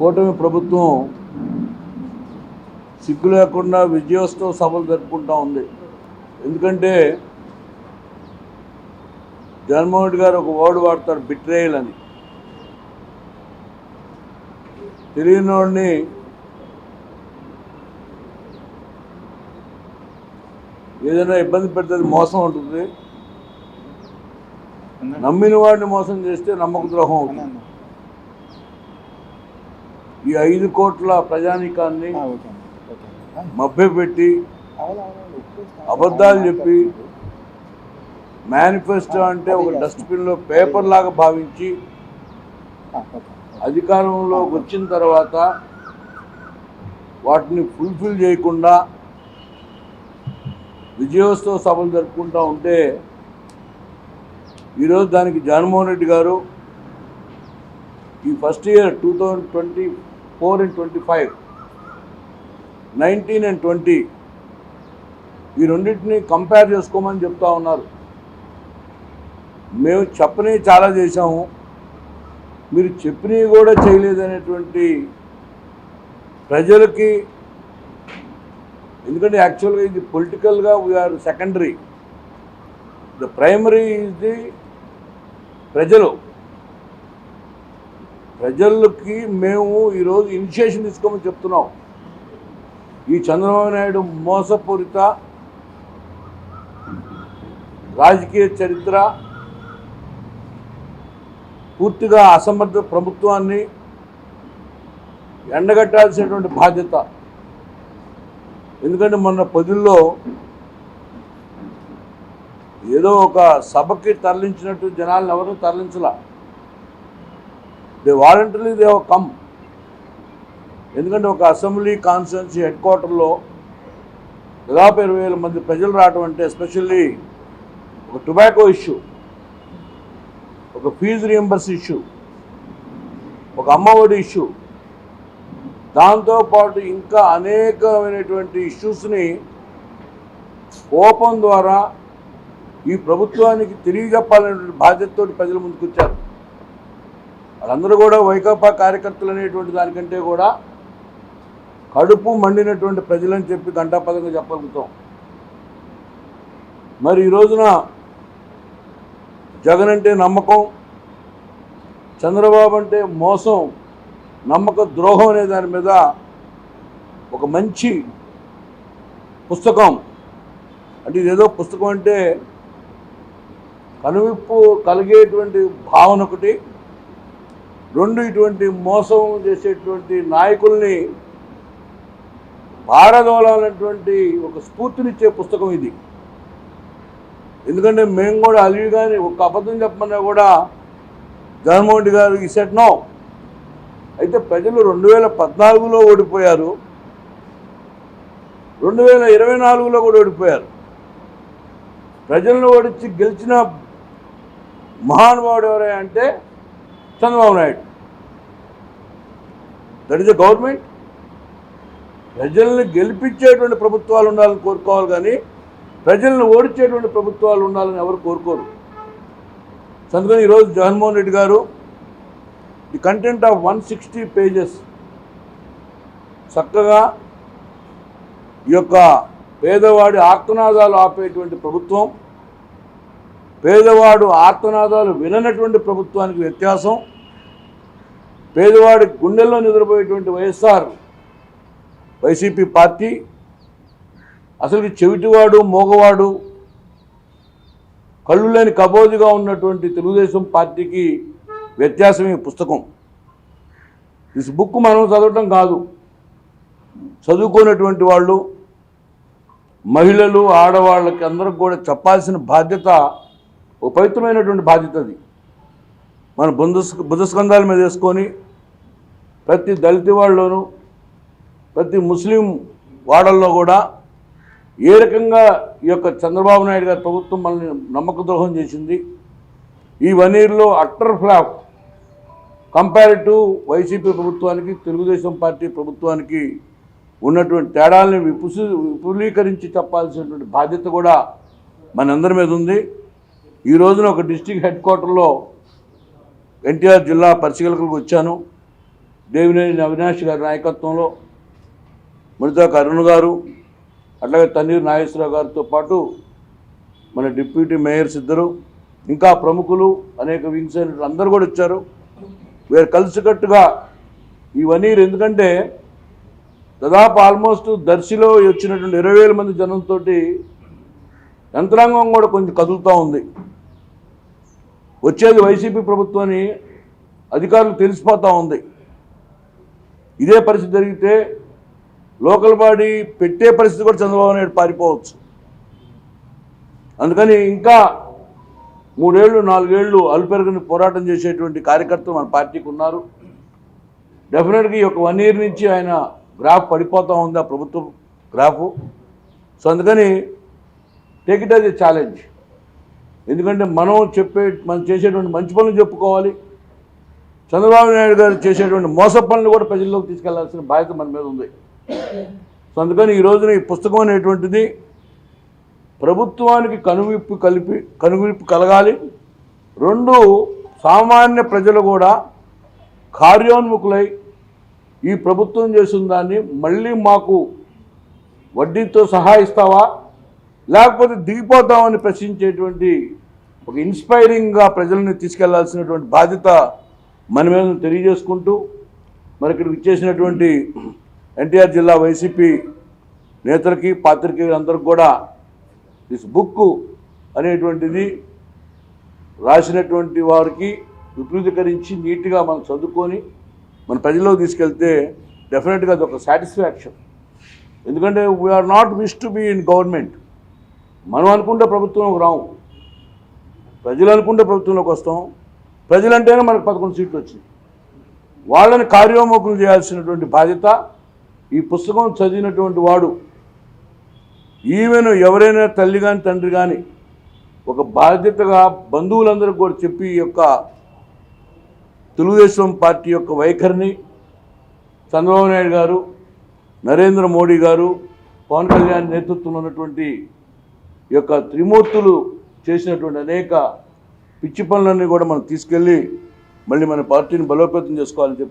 కూటమి ప్రభుత్వం సిగ్గు లేకుండా విజయోత్సవ సభలు జరుపుకుంటా ఉంది. ఎందుకంటే జగన్మోహన్ రెడ్డి గారు ఒక వర్డ్ వాడతారు బిట్రేయల్ అని. తెలియని వాడిని ఏదైనా ఇబ్బంది పెడితే మోసం ఉంటుంది. నమ్మిన వాడిని మోసం చేస్తే నమ్మక ద్రోహం అవుతుంది. ఈ ఐదు కోట్ల ప్రజానీకాన్ని మభ్యపెట్టి అబద్ధాలు చెప్పి మేనిఫెస్టో అంటే ఒక డస్ట్బిన్లో పేపర్ లాగా భావించి అధికారంలోకి వచ్చిన తర్వాత వాటిని ఫుల్ఫిల్ చేయకుండా విజయోత్సవ సభలు జరుపుకుంటూ ఉంటే ఈరోజు దానికి జగన్మోహన్ రెడ్డి గారు ఈ first year two thousand twenty four and twenty five nineteen and twenty ఈ రెండింటిని కంపేర్ చేసుకోమని చెప్తా ఉన్నారు. మేము చెప్పని చాలా చేశాము. మీరు చెప్పినవి కూడా చేయలేదనేటువంటి ప్రజలకి ఎందుకంటే యాక్చువల్గా ఇది పొలిటికల్గా we are secondary the primary is the ప్రజలు. ప్రజలకి మేము ఈరోజు ఇనిషియేషన్ తీసుకోమని చెప్తున్నాం. ఈ చంద్రబాబు నాయుడు మోసపూరిత రాజకీయ చరిత్ర పూర్తిగా అసమర్థ ప్రభుత్వాన్ని ఎండగట్టాల్సినటువంటి బాధ్యత. ఎందుకంటే మొన్న పదుల్లో ఏదో ఒక సభకి తరలించినట్టు జనాలను ఎవరు తరలించలా. దే వాలంటరీ దే కమ్ ఎందుకంటే ఒక అసెంబ్లీ కాన్స్టిట్యున్సీ హెడ్ క్వార్టర్లో దాదాపు ఇరవై వేల మంది ప్రజలు రావడం అంటే ఎస్పెషల్లీ ఒక టొబాకో ఇష్యూ ఒక ఫీజు రియంబర్స్ ఇష్యూ ఒక అమ్మఒడి ఇష్యూ. దాంతోపాటు ఇంకా అనేకమైనటువంటి ఇష్యూస్ని కోపం ద్వారా ఈ ప్రభుత్వానికి తెలియజెప్పాలనేటువంటి బాధ్యతతో ప్రజల ముందుకు వచ్చారు వాళ్ళందరూ కూడా వైకాపా కార్యకర్తలు అనేటువంటి దానికంటే కూడా కడుపు మండినటువంటి ప్రజలని చెప్పి గంటాపదంగా చెప్పగలుగుతాం. మరి ఈ రోజున జగన్ అంటే నమ్మకం చంద్రబాబు అంటే మోసం నమ్మక ద్రోహం అనే దాని మీద ఒక మంచి పుస్తకం. అంటే ఇదేదో పుస్తకం అంటే కనువిప్పు కలిగేటువంటి భావన ఒకటి రెండు ఇటువంటి మోసం చేసేటువంటి నాయకుల్ని పారదోలాలన్నటువంటి ఒక స్ఫూర్తినిచ్చే పుస్తకం ఇది. ఎందుకంటే మేము కూడా అలివి కానీ ఒక అబద్ధం చెప్పమన్నా కూడా జగన్మోహన్ రెడ్డి గారు ఈ నో. అయితే ప్రజలు రెండు వేల పద్నాలుగులో ఓడిపోయారు. రెండు వేల ఇరవై నాలుగులో కూడా ఓడిపోయారు. ప్రజలను ఓడించి గెలిచిన మహానుభావుడు ఎవరే అంటే Chandrababu Naidu. That is the government. ప్రజల్ని గెలిపించేటువంటి ప్రభుత్వాలు ఉండాలని కోరుకోవాలి కానీ ప్రజలను ఓడించేటువంటి ప్రభుత్వాలు ఉండాలని ఎవరు కోరుకోరు. అందుకని ఈరోజు Jaganmohan Reddy garu the content of one sixty pages చక్కగా ఈ యొక్క పేదవాడి ఆర్తనాదాలు ఆపేటువంటి ప్రభుత్వం పేదవాడు ఆర్తనాదాలు విననటువంటి ప్రభుత్వానికి వ్యత్యాసం పేదవాడి గుండెల్లో నిద్రపోయేటువంటి వైఎస్ఆర్ వైసీపీ పార్టీ అసలు చెవిటివాడు మోగవాడు కళ్ళు లేని కబోజుగా ఉన్నటువంటి తెలుగుదేశం పార్టీకి వ్యత్యాసం ఈ పుస్తకం. దిస్ బుక్ మనం చదవటం కాదు. చదువుకున్నటువంటి వాళ్ళు మహిళలు ఆడవాళ్ళకి అందరికి కూడా చెప్పాల్సిన బాధ్యత ఒక పవిత్రమైనటువంటి బాధ్యత అది. మన బుధ బుధస్కంధాల మీద వేసుకొని ప్రతి దళిత వాళ్ళలోనూ ప్రతి ముస్లిం వాడల్లో కూడా ఏ రకంగా ఈ యొక్క చంద్రబాబు నాయుడు గారి ప్రభుత్వం మనల్ని నమ్మక ద్రోహం చేసింది ఈ వన్ ఇయర్లో utter flop compare to YCP ప్రభుత్వానికి తెలుగుదేశం పార్టీ ప్రభుత్వానికి ఉన్నటువంటి తేడాలని విపుసి విపులీకరించి చెప్పాల్సినటువంటి బాధ్యత కూడా మనందరి మీద ఉంది. ఈ రోజున ఒక డిస్టిక్ హెడ్ క్వార్టర్లో ఎన్టీఆర్ జిల్లా పరిశీలకులకు వచ్చాను. దేవినేని అవినాష్ గారి నాయకత్వంలో మునితా కరుణ్ గారు అట్లాగే తన్నీరు నాగేశ్వరరావు గారితో పాటు మన డిప్యూటీ మేయర్స్ ఇద్దరు ఇంకా ప్రముఖులు అనేక వింగ్స్ అయినట్లు అందరూ కూడా వచ్చారు. వీరు కలిసికట్టుగా ఇవన్నీ ఎందుకంటే దాదాపు ఆల్మోస్ట్ దర్శిలో వచ్చినటువంటి ఇరవై వేల మంది జనంతో యంత్రాంగం కూడా కొంచెం కదులుతూ ఉంది. వచ్చేది వైసీపీ ప్రభుత్వాన్ని అధికారులు తెలిసిపోతూ ఉంది. ఇదే పరిస్థితి జరిగితే లోకల్ బాడీ పెట్టే పరిస్థితి కూడా చంద్రబాబు నాయుడు పారిపోవచ్చు. అందుకని ఇంకా మూడేళ్ళు నాలుగేళ్ళు అలుపెరగని పోరాటం చేసేటువంటి కార్యకర్తలు మన పార్టీకి ఉన్నారు. డెఫినెట్గా ఈ ఒక వన్ ఇయర్ నుంచి ఆయన గ్రాఫ్ పడిపోతూ ఉంది ఆ ప్రభుత్వ గ్రాఫ్. సో అందుకని take it as a challenge. ఎందుకంటే మనం చెప్పే మనం చేసేటువంటి మంచి పనులు చెప్పుకోవాలి. చంద్రబాబు నాయుడు గారు చేసేటువంటి మోస పనులు కూడా ప్రజల్లోకి తీసుకెళ్ళాల్సిన బాధ్యత మన మీద ఉంది. సో అందుకని ఈ రోజున ఈ పుస్తకం అనేటువంటిది ప్రభుత్వానికి కనువిప్పు కలిపి కనువిప్పు కలగాలి. రెండు సామాన్య ప్రజలు కూడా కార్యోన్ముఖులై ఈ ప్రభుత్వం చేసిన దాన్ని మళ్ళీ మాకు వడ్డీతో సహా ఇస్తావా? లేకపోతే దిగిపోతామని ప్రశ్నించేటువంటి ఒక ఇన్స్పైరింగ్గా ప్రజల్ని తీసుకెళ్ళాల్సినటువంటి బాధ్యత మనమేమో తెలియజేసుకుంటూ మరి ఇక్కడికి ఇచ్చేసినటువంటి ఎన్టీఆర్ జిల్లా వైసీపీ నేతలకి పాత్రికేయులందరికీ కూడా దిస్ బుక్ అనేటువంటిది రాసినటువంటి వారికి విపరీతకరించి నీట్గా మనం చదువుకొని మన ప్రజల్లోకి తీసుకెళ్తే డెఫినెట్గా అది ఒక సాటిస్ఫాక్షన్. ఎందుకంటే we are not wish to be in government మనం అనుకుంటే ప్రభుత్వంలోకి రాము. ప్రజలు అనుకుంటే ప్రభుత్వంలోకి వస్తాం. ప్రజలంటేనే మనకు పదకొండు సీట్లు వచ్చింది వాళ్ళని కార్యోముఖులు చేయాల్సినటువంటి బాధ్యత ఈ పుస్తకం చదివినటువంటి వాడు ఈవెన్ ఎవరైనా తల్లి కానీ తండ్రి కానీ ఒక బాధ్యతగా బంధువులందరికీ కూడా చెప్పి ఈ యొక్క తెలుగుదేశం పార్టీ యొక్క వైఖరిని చంద్రబాబు నాయుడు గారు నరేంద్ర మోడీ గారు పవన్ కళ్యాణ్ నేతృత్వంలో ఉన్నటువంటి ఈ యొక్క త్రిమూర్తులు చేసినటువంటి అనేక పిచ్చి పనులన్నీ కూడా మనం తీసుకెళ్ళి మళ్ళీ మన పార్టీని బలోపేతం చేసుకోవాలని చెప్పి